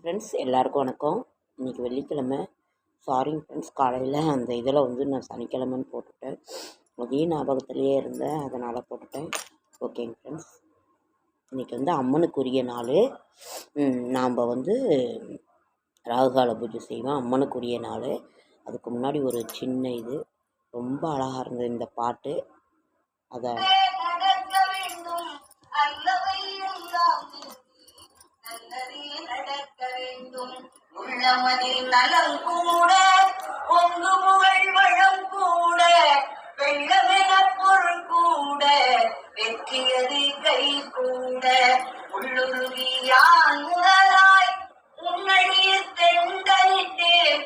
Friends எல்லாருக்கும் வணக்கம். இன்றைக்கி வெள்ளிக்கிழமை. சாரிங்க ஃப்ரெண்ட்ஸ் காலையில் அந்த இதில் வந்து நான் சனிக்கிழமைன்னு போட்டுட்டேன். அதே ஞாபகத்திலேயே இருந்தேன் அதனால் போட்டுட்டேன். ஓகேங்க ஃப்ரெண்ட்ஸ் இன்றைக்கி வந்து அம்மனுக்குரிய நாள். நாம் வந்து ராகுகால பூஜை செய்வோம். அம்மனுக்குரிய நாள். அதுக்கு முன்னாடி ஒரு சின்ன இது. ரொம்ப அழகாக இருந்தது இந்த பாட்டு. அதை நல்லதே நடக்க வேண்டும். உள்ளமதில் நலம் கூட ஒன்று புகழ் வளம் கூட வெள்ளமென பொருள் கூட வெற்றியது கை கூட. உள்ளுருகியான் முதலாய் உன்னடிய தெண்டனிட்டேன்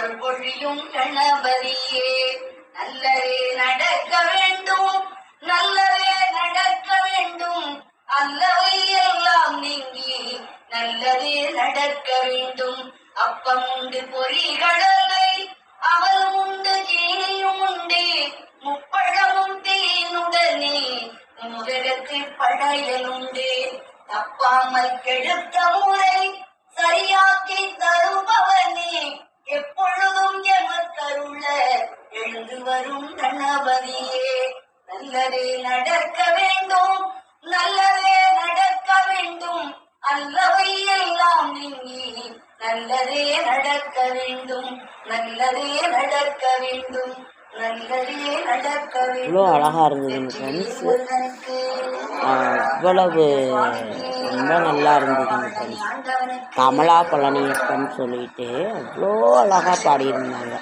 அருள்பொழியும் கணபதியே. நல்லதே நடக்க வேண்டும். நல்லதே நடக்க வேண்டும். அல்லவை எல்லாம் நீங்கி நல்லதே நடக்க வேண்டும். அப்பம் உண்டு பொறிகடலை அவள் உண்டு ஜீனியும் உண்டு. முப்பழமும் தேனுடனே முதலுக்கு படையல் உண்டு. தப்பாமல் கெடுத்த முறை சரியாக்கி தருபவனே. எப்பொழுதும் எமக்கருள எழுந்து வரும் கணபதியே. நல்லதே நடக்க வேண்டும் நல்லதே நடக்க வேண்டும். அல்லவை எல்லாம் நீங்கி நல்லதே நடக்க வேண்டும் நல்லதே நடக்க வேண்டும் இவ்வளோ அழகாக இருந்ததுங்க ஃப்ரெண்ட்ஸ் இவ்வளவு ரொம்ப நல்லா இருந்ததுங்க ஃப்ரெண்ட்ஸ் கமலா பழனியப்பன் சொல்லிட்டு அவ்வளோ அழகாக பாடியிருந்தாங்க.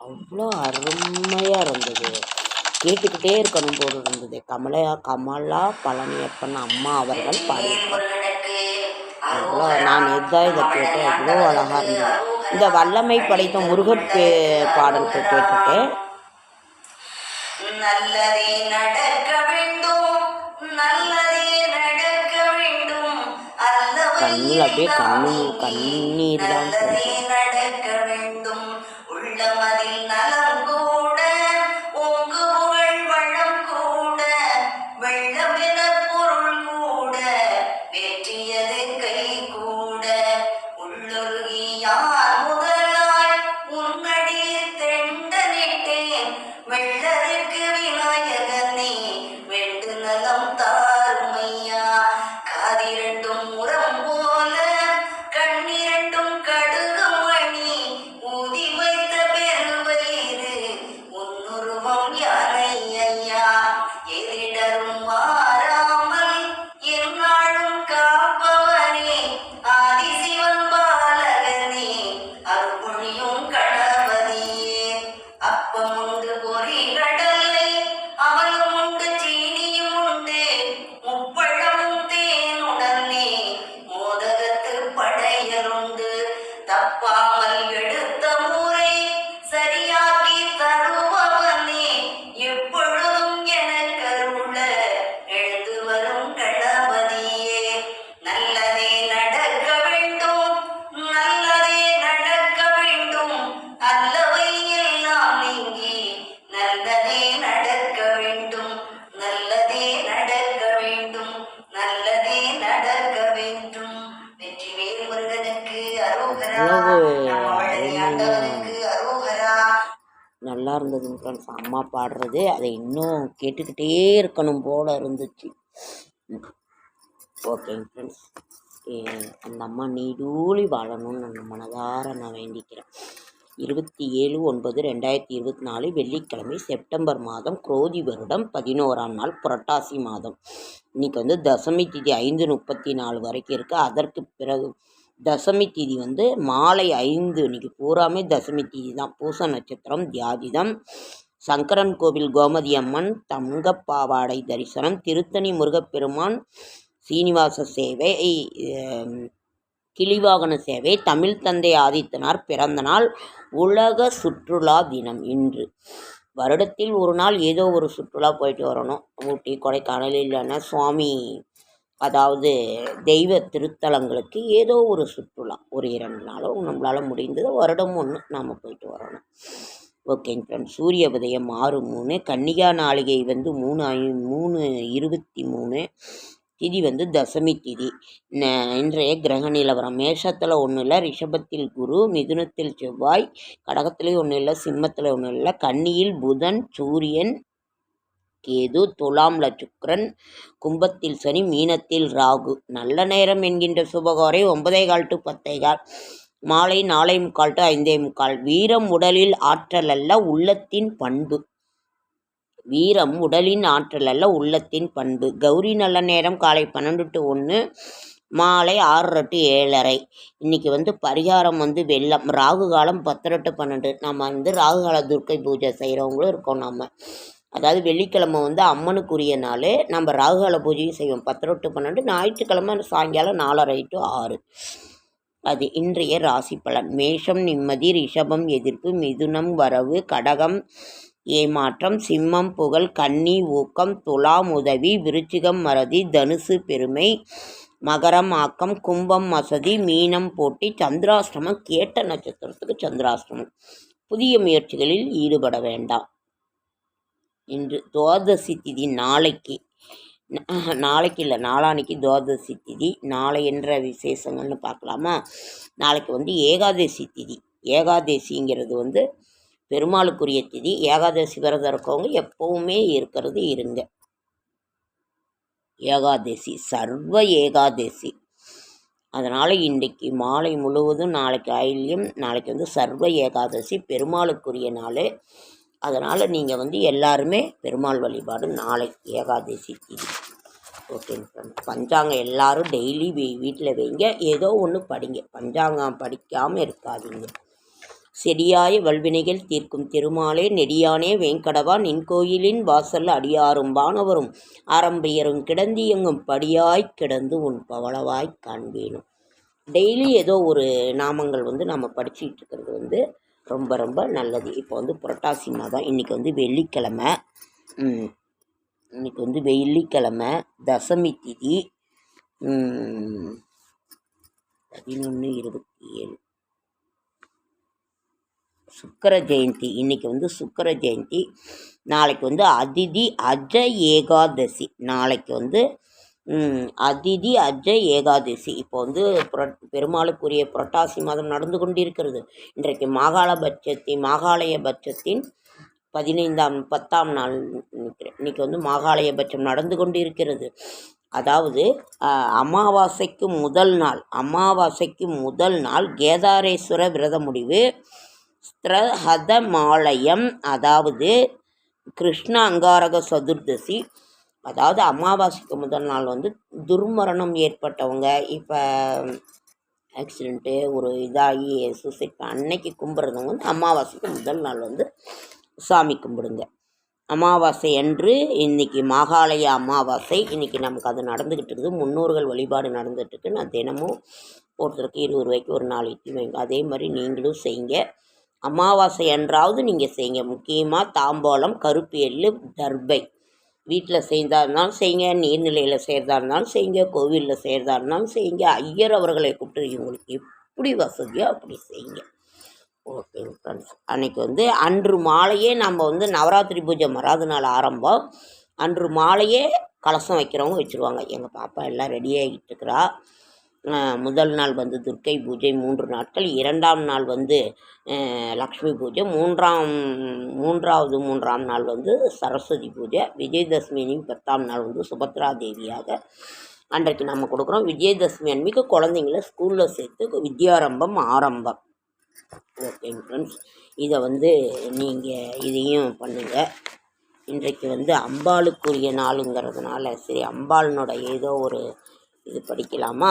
அவ்வளோ அருமையாக இருந்தது. கேட்டுக்கிட்டே இருக்கணும் போல இருந்தது. கமலையா கமலா பழனியப்பன் அம்மா அவர்கள் பாடியிருப்பாங்க. அவ்வளோ நான் எதான் இதை கேட்டேன். அவ்வளோ அழகாக இருந்தது. இந்த வல்லமை படைத்த முருகன் பே பாடலுக்கு கேட்டுட்டேன். நல்லதே நடக்க வேண்டும் நல்லதே நடக்க வேண்டும் அல்லவை கண்ணுல அப்படியே கண்ணு கண்ணீர் தான் நல்லதே நடக்க வேண்டும். நல்லா இருந்ததுங்க ஃப்ரெண்ட்ஸ் அம்மா பாடுறது அதை இன்னும் கேட்டுக்கிட்டே இருக்கணும் போல இருந்துச்சு. ஓகேங்க ஃப்ரெண்ட்ஸ் அந்த அம்மா நீடூழி வாழணும்னு நான் மனதார நான் வேண்டிக்கிறேன். இருபத்தி ஏழு ஒன்பது ரெண்டாயிரத்தி இருபத்தி நாலு வெள்ளிக்கிழமை செப்டம்பர் மாதம் குரோதி வருடம் பதினோராம் நாள் புரட்டாசி மாதம். இன்றைக்கி வந்து தசமி திதி ஐந்து முப்பத்தி நாலு வரைக்கும் இருக்குது அதற்கு பிறகு தசமி தீதி வந்து மாலை ஐந்து இன்னைக்கு பூராமே தசமி தீதி தான். பூச நட்சத்திரம் தியாதிதம் சங்கரன் கோவில் கோமதி அம்மன் தங்கப்பாவாடை தரிசனம் திருத்தணி முருகப்பெருமான் சீனிவாச சேவை கிளிவாகன சேவை தமிழ் தந்தை ஆதித்தனார் பிறந்த நாள் உலக சுற்றுலா தினம் இன்று. வருடத்தில் ஒரு நாள் ஏதோ ஒரு சுற்றுலா போயிட்டு வரணும். ஊட்டி கொடைக்கானல் இல்லைன்னா சுவாமி அதாவது தெய்வ திருத்தலங்களுக்கு ஏதோ ஒரு சுற்றுலா ஒரு இரண்டு நாளோ நம்மளால் முடிந்தது வருடம் ஒன்று நாம் போயிட்டு வரணும். ஓகேங்க ஃப்ரெண்ட்ஸ் சூரிய உதயம் ஆறு மூணு கன்னிகா நாளிகை வந்து மூணு ஐ மூணு இருபத்தி மூணு திதி வந்து தசமி திதி. இன்றைய கிரக நிலவரம் மேஷத்தில் ஒன்றும் இல்லை ரிஷபத்தில் குரு மிதுனத்தில் செவ்வாய் கடகத்துலேயும் ஒன்றும் இல்லை சிம்மத்தில் ஒன்றும் இல்லை கன்னியில் புதன் சூரியன் கேது துலாம்ல சுக்கிரன் கும்பத்தில் சனி மீனத்தில் ராகு. நல்ல நேரம் என்கின்ற சுபகாரை ஒன்பதே கால் டு பத்தே கால். மாலை நாலே முக்கால் டு ஐந்தே முக்கால். வீரம் உடலில் ஆற்றல் அல்ல உள்ளத்தின் பண்பு. வீரம் உடலின் ஆற்றல் அல்ல உள்ளத்தின் பண்பு. கௌரி நல்ல நேரம் காலை பன்னெண்டு டு ஒன்று மாலை ஆறரை டு ஏழரை. இன்னைக்கு வந்து பரிகாரம் வந்து வெள்ளம். ராகு காலம் பத்தரை டு பன்னெண்டு. நம்ம வந்து ராகு கால துர்க்கை பூஜை செய்கிறவங்களும் இருக்கோம் நம்ம அதாவது வெள்ளிக்கிழமை வந்து அம்மனுக்குரிய நாள். நம்ம ராகுகால பூஜையும் செய்வோம். பத்தரை டு பன்னெண்டு. ஞாயிற்றுக்கிழமை சாயங்காலம் நாலரை டு ஆறு. அது இன்றைய ராசி பலன். மேஷம் நிம்மதி ரிஷபம் எதிர்ப்பு மிதுனம் வரவு கடகம் ஏமாற்றம் சிம்மம் புகழ் கன்னி ஊக்கம் துலாம் உதவி விருச்சிகம் மறதி தனுசு பெருமை மகரம் ஆக்கம் கும்பம் மசதி மீனம் போட்டி சந்திராஷ்டமம் கேட்ட நட்சத்திரத்துக்கு சந்திராஷ்டமம். புதிய முயற்சிகளில் ஈடுபட வேண்டாம். இன்று துவாதசி திதி நாளைக்கு. நாளைக்கு இல்லை நாளான்னைக்கு துவாதசி திதி. நாளை என்ற விசேஷங்கள்னு பார்க்கலாமா? நாளைக்கு வந்து ஏகாதசி திதி. ஏகாதசிங்கிறது வந்து பெருமாளுக்குரிய திதி. ஏகாதசி விரதம் இருக்கவங்க எப்பவுமே இருக்கிறது இருங்க. ஏகாதசி சர்வ ஏகாதசி. அதனால் இன்றைக்கு மாலை முழுவதும் நாளைக்கு ஆயில்யம் நாளைக்கு வந்து சர்வ ஏகாதசி. பெருமாளுக்குரிய நாள். அதனால் நீங்கள் வந்து எல்லாருமே பெருமாள் வழிபாடு நாளை ஏகாதசி திதி. ஓகேங்க ஃப்ரெண்ட்ஸ் பஞ்சாங்கம் எல்லாரும் டெய்லி வீ வீட்டில் வைங்க. ஏதோ ஒன்று படிங்க. பஞ்சாங்கம் படிக்காமல் இருக்காதீங்க. செடியாய வல்வினைகள் தீர்க்கும் திருமாலே நெடியானே வேங்கடவா நின் கோயிலின் வாசல் அடியாரும் வானவரும் ஆரம்பியரும் கிடந்து எங்கும் படியாய் கிடந்து உன் பவளவாய் காண்பேனும். டெய்லி ஏதோ ஒரு நாமங்கள் வந்து நம்ம படிச்சுட்டு இருக்கிறது வந்து ரொம்ப ரொம்ப நல்லது. இப்போ வந்து புரட்டாசி மாதம். இன்றைக்கி வந்து வெள்ளிக்கிழமை. இன்றைக்கி இன்னைக்கு வந்து வெள்ளிக்கிழமை. தசமி திதி. பதினொன்று இருபத்தி ஏழு சுக்கர ஜெயந்தி. இன்றைக்கி வந்து சுக்கர ஜெயந்தி. நாளைக்கு வந்து அதிதி அஜ ஏகாதசி. நாளைக்கு வந்து அதிதி அஜ ஏகாதசி. இப்போ வந்து புர- பெருமாளுக்குரிய புரட்டாசி மாதம் நடந்து கொண்டிருக்கிறது. இன்றைக்கு மாகாள பட்சத்தி மாகாளய பட்சத்தின் பதினைந்தாம் பத்தாம் நாள் இன்னைக்கு வந்து மாகாளய பட்சம் நடந்து கொண்டிருக்கிறது. அதாவது அமாவாசைக்கு முதல் நாள் அமாவாசைக்கு முதல் நாள் கேதாரேஸ்வர விரத முடிவு. ஸ்திரஹத மாலயம் அதாவது கிருஷ்ண அங்காரக சதுர்தசி. அதாவது அமாவாசைக்கு முதல் நாள் வந்து துர்மரணம் ஏற்பட்டவங்க. இப்போ ஆக்சிடெண்ட்டு ஒரு இதாகி சூசைட் அன்னைக்கு கும்பிட்றவங்க வந்து அமாவாசைக்கு முதல் நாள் வந்து சாமி கும்பிடுங்க. அமாவாசை அன்று இன்னைக்கு மாகாலய அமாவாசை. இன்னைக்கு நமக்கு அது நடந்துக்கிட்டு இருக்குது. முன்னோர்கள் வழிபாடு நடந்துகிட்டு இருக்கு. நான் தினமும் ஒருத்தருக்கு இருபது ரூபாய்க்கு ஒரு நாலு இட்லி வைங்க அதே மாதிரி நீங்களும் செய்யுங்க. அமாவாசை என்றாவது நீங்கள் செய்யுங்க. முக்கியமாக தாம்பாளம் கருப்பு எள்ளு தர்பை. வீட்டில் செய்தா இருந்தாலும் செய்யுங்க நீர்நிலையில் செய்கிறதா இருந்தாலும் செய்யுங்க கோவிலில் செய்கிறதா இருந்தாலும் செய்யுங்க. ஐயர் அவர்களை கூப்பிட்டு இவங்களுக்கு எப்படி வசதியோ அப்படி செய்யுங்க. ஓகே ஃப்ரெண்ட்ஸ் அன்னைக்கு வந்து அன்று மாலையே நம்ம வந்து நவராத்திரி பூஜை மறாத நாள் ஆரம்பம். அன்று மாலையே கலசம் வைக்கிறவங்க வச்சுருவாங்க. எங்கள் பாப்பா எல்லாம் ரெடி ஆகிட்டு இருக்கிறா. முதல் நாள் வந்து துர்க்கை பூஜை மூன்று நாட்கள். இரண்டாம் நாள் வந்து லக்ஷ்மி பூஜை. மூன்றாம் மூன்றாவது மூன்றாம் நாள் வந்து சரஸ்வதி பூஜை. விஜயதசமி பத்தாம் நாள் வந்து சுபத்ரா தேவியாக அன்றைக்கு நம்ம கொடுக்குறோம். விஜயதசமி அன்னைக்கு குழந்தைங்கள ஸ்கூலில் சேர்த்து வித்யாரம்பம் ஆரம்பம். ஓகேங்க ஃப்ரெண்ட்ஸ் இதை வந்து நீங்கள் இதையும் பண்ணுங்கள் இன்றைக்கு வந்து அம்பாளுக்குரிய நாளுங்கிறதுனால சரி அம்பாளினோட ஏதோ ஒரு இது படிக்கலாமா?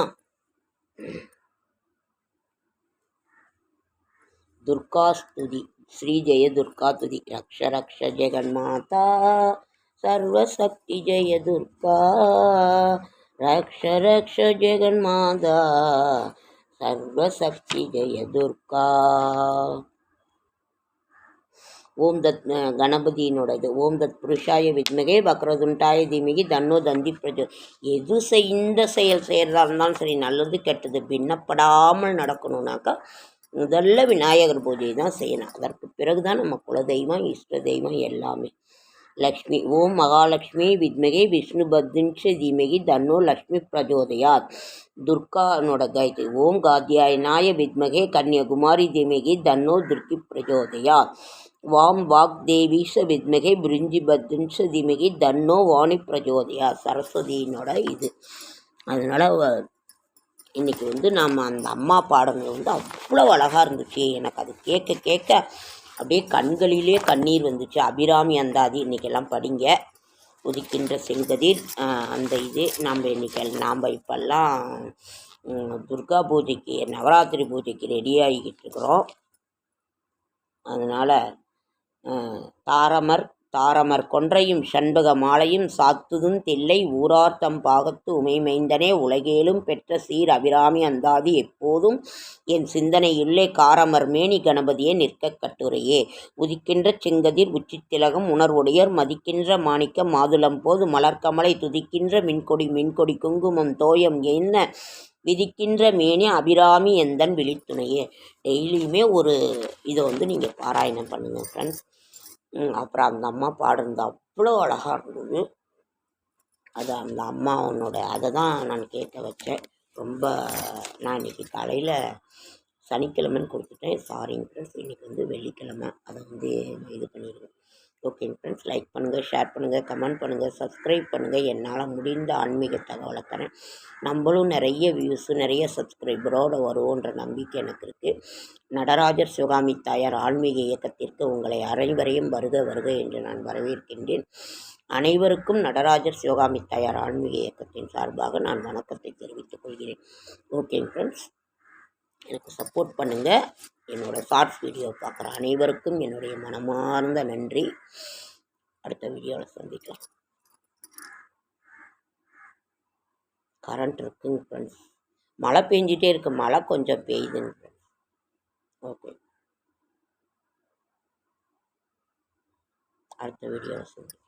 துர்காஸ்துதி ஸ்ரீ ஜெய துர்கா துதி. ரக்ஷ ரக்ஷ ஜெகன்மாதா. சர்வசக்தி ஜெய துர்கா. ரக்ஷ ரக்ஷ ஜெகன்மாதா. சர்வசக்தி ஜெய துர்கா. ஓம் தத் அஹ் கணபதியினோட இது. ஓம் தத் புருஷாய வித்மகே வக்ரதுண்டாய தீமிகி தன்னோ தந்தி பிரஜோ. எது செய் இந்த செயல் செய்கிறதா இருந்தாலும் சரி நல்லது கெட்டது பின்னப்படாமல் நடக்கணும்னாக்கா முதல்ல விநாயகர் பூஜை தான் செய்யணும். அதற்கு பிறகு தான் நம்ம குலதெய்வம் இஷ்ட தெய்வம் எல்லாமே. லக்ஷ்மி. ஓம் மகாலட்சுமி வித்மகே விஷ்ணு பத்ரின்ஷ தீமகி தன்னோ லக்ஷ்மி பிரஜோதயாத். துர்கானோட காயத்ரி. ஓம் காத்யாயனாய வித்மகே கன்னியகுமாரி தீமகி தன்னோ துர்க்கி பிரஜோதயாத். வாம் வாக் தேவீஷ வித்மகே பிரிஞ்சி பத்ரின்ஷ தீமகி தன்னோ வாணி பிரஜோதயா சரஸ்வதியினோட இது. அதனால் இன்றைக்கி வந்து நாம் அந்த அம்மா பாடங்கள் வந்து அவ்வளோ அழகாக இருந்துச்சு. எனக்கு அது கேட்க கேட்க அப்படியே கண்களிலே கண்ணீர் வந்துச்சு. அபிராமி அந்தாதி இன்றைக்கெல்லாம் படிங்க. உதிக்கின்ற செங்கதிர் அந்த இது நாம் இன்றைக்கி நாம் இப்போல்லாம் துர்கா பூஜைக்கு நவராத்திரி பூஜைக்கு ரெடி ஆகிக்கிட்டு இருக்கிறோம். அதனால் தாரமர் தாரமர் கொன்றையும் சண்பக மாலையும் சாத்துதும் தில்லை ஊரார்த்தம் பாகத்து உமைமைந்தனே உலகேலும் பெற்ற சீர் அபிராமி அந்தாதி எப்போதும் என் சிந்தனையுள்ளே காரமர் மேனி கணபதியே நிற்கக் கட்டுரையே. உதிக்கின்ற செங்கதிர் உச்சித்திலகம் உணர்வுடையர் மதிக்கின்ற மாணிக்க மாதுளம் போது மலர்க்கமலை துதிக்கின்ற மின்கொடி மின்கொடி குங்குமம் தோயம் என்ன? விதிக்கின்ற மேனி அபிராமி எந்தன் விழித்துணையே? டெய்லியுமே ஒரு இதை வந்து நீங்கள் பாராயணம் பண்ணுங்கள் ஃப்ரெண்ட்ஸ் அப்புறம் அந்த அம்மா பாடுறது அவ்வளோ அழகாக இருந்தது. அது அந்த அம்மாவனோட அதை தான் நான் கேட்க வச்சேன். ரொம்ப நான் இன்னைக்கு காலையில் சனிக்கிழமைன்னு கொடுத்துட்டேன். சாரிங்க ஃப்ரெண்ட்ஸ் இன்றைக்கி வந்து வெள்ளிக்கிழமை. அதை வந்து இது பண்ணிடுவேன். ஓகே ஃப்ரெண்ட்ஸ் லைக் பண்ணுங்கள் ஷேர் பண்ணுங்கள் கமெண்ட் பண்ணுங்கள் சப்ஸ்கிரைப் பண்ணுங்கள் என்னால் முடிந்த ஆன்மீக தகவலை தரேன். நம்மளும் நிறைய வியூஸு நிறைய சப்ஸ்கிரைபரோடு வருவோன்ற நம்பிக்கை எனக்கு இருக்குது நடராஜர் சிவகாமி தாயார் ஆன்மீக இயக்கத்திற்கு உங்களை அனைவரையும் வருக வருக என்று நான் வரவேற்கின்றேன். அனைவருக்கும் நடராஜர் சிவகாமி தாயார் ஆன்மீக இயக்கத்தின் சார்பாக நான் வணக்கத்தை தெரிவித்துக் கொள்கிறேன். ஓகேங்க ஃப்ரெண்ட்ஸ் எனக்கு சப்போர்ட் பண்ணுங்கள் என்னோடய ஷார்ட்ஸ் வீடியோ பார்க்குற அனைவருக்கும் என்னுடைய மனமார்ந்த நன்றி. அடுத்த வீடியோவில் சந்திக்கலாம். கரண்ட் இருக்குங்க ஃப்ரெண்ட்ஸ் மழை பெஞ்சிட்டே இருக்கு. மழை கொஞ்சம் பெய்யுதுங்க ஃப்ரெண்ட்ஸ் ஓகே அடுத்த வீடியோவில் சந்திக்கலாம்.